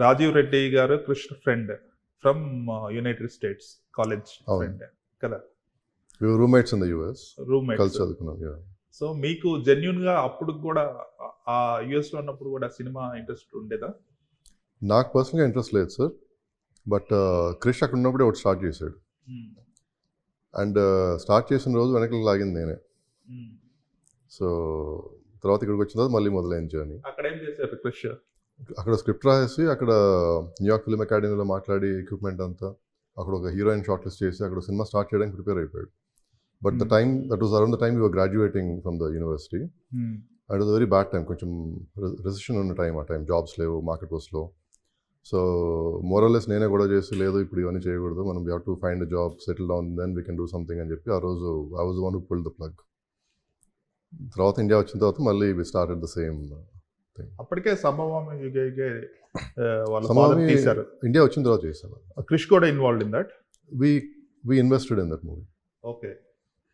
రాజీవ్ రెడ్డి గారు Krishna friend from United States college. Friend కదా? Roommates in the US roommate కలిసి చదువుకున్నాం yeah. సో మీకు జెన్యున్గా అప్పుడు కూడా ఆ- యుఎస్లో ఉన్నప్పుడు కూడా సినిమా ఇంట్రెస్ట్ ఉండేదా? నాకు పర్సనల్గా ఇంట్రెస్ట్ లేదు సార్ బట్ క్రిష్ అక్కడ ఉన్నప్పుడే ఒకటి స్టార్ట్ చేశాడు. అండ్ స్టార్ట్ చేసిన రోజు వెనకలు లాగింది నేనే. సో తర్వాత ఇక్కడికి వచ్చిన తర్వాత మళ్ళీ మొదలైంది జర్నీ అక్కడ ఏం చేశారు క్రిష్ అక్కడ స్క్రిప్ట్ రాసేసి అక్కడ న్యూయార్క్ ఫిల్మ్ అకాడమీలో మాట్లాడి ఎక్విప్మెంట్ అంతా అక్కడ ఒక హీరోయిన్ షార్ట్ లిస్ట్ చేసి అక్కడ సినిమా స్టార్ట్ చేయడానికి ప్రిపేర్ అయిపోయాడు. But the. Time that was around the time your graduating from the university and very bad time కొంచెం రెసిషన్ ఉన్న టైం ఆ టైం జాబ్స్ లేవు మార్కెట్ వాస్లో సో మోరల్లెస్ నేనే కూడా చేసి లేదు ఇప్పుడు ఇవన్నీ చేయకూడదు. మనం have to find job settle down then we can do something అని చెప్పి ఆ రోజు I was one pull the plug తర్వాత ఇండియా వచ్చిన తర్వాత మళ్ళీ వి స్టార్ట్ ద సేమ్ అప్పటికే వాళ్ళ father తీశారు. ఇండియా వచ్చిన తర్వాత చేశాను క్రిష్ కూడా involved in that we we invested in that movie okay